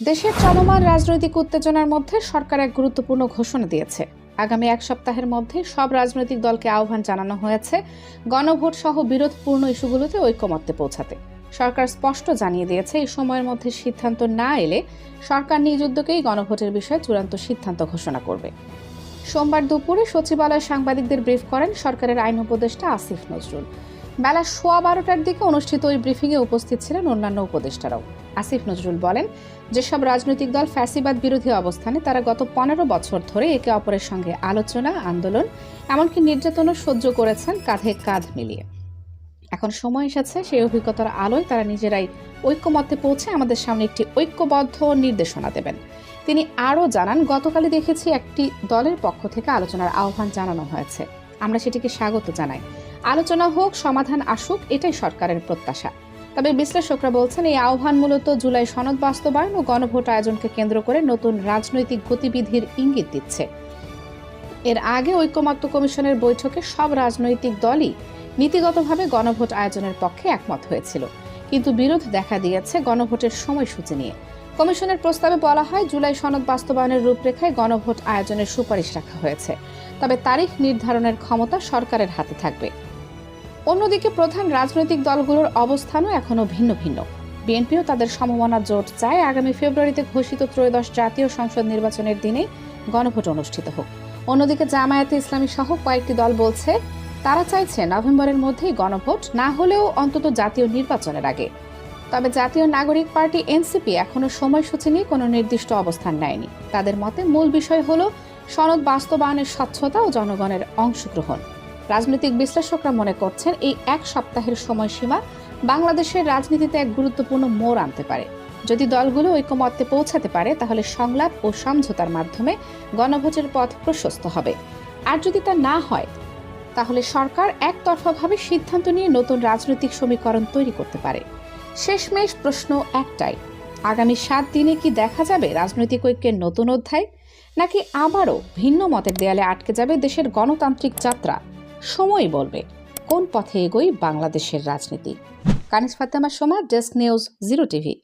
দেশের চলমান রাজনৈতিক উত্তেজনার মধ্যে সরকার এক গুরুত্বপূর্ণ ঘোষণা দিয়েছে। আগামী এক সপ্তাহের মধ্যে সব রাজনৈতিক দলকে আহ্বান জানানো হয়েছে গণভোট সহ বিরোধপূর্ণ ইস্যুগুলোতে ঐকমত্যে পৌঁছাতে। সরকার স্পষ্ট জানিয়ে দিয়েছে, এই সময়ের মধ্যে সিদ্ধান্ত না এলে সরকার নিজ উদ্যোগেই গণভোটের বিষয়ে চূড়ান্ত সিদ্ধান্ত ঘোষণা করবে। সোমবার দুপুরে সচিবালয়ে সাংবাদিকদের ব্রিফ করেন সরকারের আইন উপদেষ্টা আসিফ নজরুল। বেলা সোয়া বারোটার দিকে অনুষ্ঠিত ওই ব্রিফিংয়ে উপস্থিত ছিলেন অন্যান্য উপদেষ্টারাও। আসিফ নজরুল বলেন, যেসব রাজনৈতিক দল ফ্যাসিবাদ বিরোধী অবস্থানে তারা গত পনেরো বছর ধরে একে অপরের সঙ্গে আলোচনা, আন্দোলন, এমনকি নির্যাতনও সহ্য করেছেন কাঁধে কাঁধ মিলিয়ে। এখন সময় এসেছে, সেই অভিজ্ঞতার আলোয় তারা নিজেরাই ঐক্যমত্যে পৌঁছে আমাদের সামনে একটি ঐক্যবদ্ধ নির্দেশনা দেবেন। তিনি আরও জানান, গতকালই দেখেছি একটি দলের পক্ষ থেকে আলোচনার আহ্বান জানানো হয়েছে। আমরা সেটিকে স্বাগত জানাই। আলোচনা হোক, সমাধান আসুক, এটাই সরকারের প্রত্যাশা। তবে বিশ্লেষকরা বলছেন, এই আহ্বান মূলত জুলাই সনদ বাস্তবায়ন ও গণভোট আয়োজনকে কেন্দ্র করে নতুন রাজনৈতিক গতিবিধির ইঙ্গিত দিচ্ছে। এর আগে ঐক্যমত্য কমিশনের বৈঠকে সব রাজনৈতিক দলই নীতিগতভাবে গণভোট আয়োজনের পক্ষে একমত হয়েছিল। কিন্তু বিরোধ দেখা দিয়েছে গণভোটের সময়সূচি নিয়ে। কমিশনের প্রস্তাবে বলা হয়, জুলাই সনদ বাস্তবায়নের রূপরেখায় গণভোট আয়োজনের সুপারিশ রাখা হয়েছে। তবে তারিখ নির্ধারণের ক্ষমতা সরকারের হাতে থাকবে। অন্যদিকে প্রধান রাজনৈতিক দলগুলোর অবস্থানও এখনও ভিন্ন ভিন্ন। বিএনপিও তাদের সমমনা জোট চায় আগামী ফেব্রুয়ারিতে ঘোষিত ত্রয়োদশ জাতীয় সংসদ নির্বাচনের দিনে গণভোট অনুষ্ঠিত হোক। অন্যদিকে জামায়াতে ইসলামী সহ কয়েকটি দল বলছে, তারা চাইছে নভেম্বরের মধ্যেই গণভোট, না হলেও অন্তত জাতীয় নির্বাচনের আগে। তবে জাতীয় নাগরিক পার্টি এনসিপি এখনও সময়সূচি নিয়ে কোনো নির্দিষ্ট অবস্থান নেয়নি। তাদের মতে মূল বিষয় হল সনদ বাস্তবায়নের স্বচ্ছতা ও জনগণের অংশগ্রহণ। রাজনৈতিক বিশ্লেষকরা মনে করছেন এই এক সপ্তাহের সময়সীমা বাংলাদেশের রাজনীতিতে এক গুরুত্বপূর্ণ মোড় আনতে পারে। যদি দলগুলো ঐকমত্যে পৌঁছাতে পারে, তাহলে সংলাপ ও সমঝোতার মাধ্যমে গণভোটের পথ প্রশস্ত হবে। আর যদি তা না হয়, তাহলে সরকার একতরফাভাবে সিদ্ধান্ত নিয়ে নতুন রাজনৈতিক সমীকরণ তৈরি করতে পারে। শেষমেশ প্রশ্ন একটাই, আগামী সাত দিনে কি দেখা যাবে রাজনৈতিক ঐক্যের নতুন অধ্যায়? নাকি আবারও ভিন্ন মতের দেয়ালে আটকে যাবে দেশের গণতান্ত্রিক যাত্রা? সময়ই বলবে। কোন পথে এগোই বাংলাদেশের রাজনীতি? Kaniz Fatema Soma desk news zero TV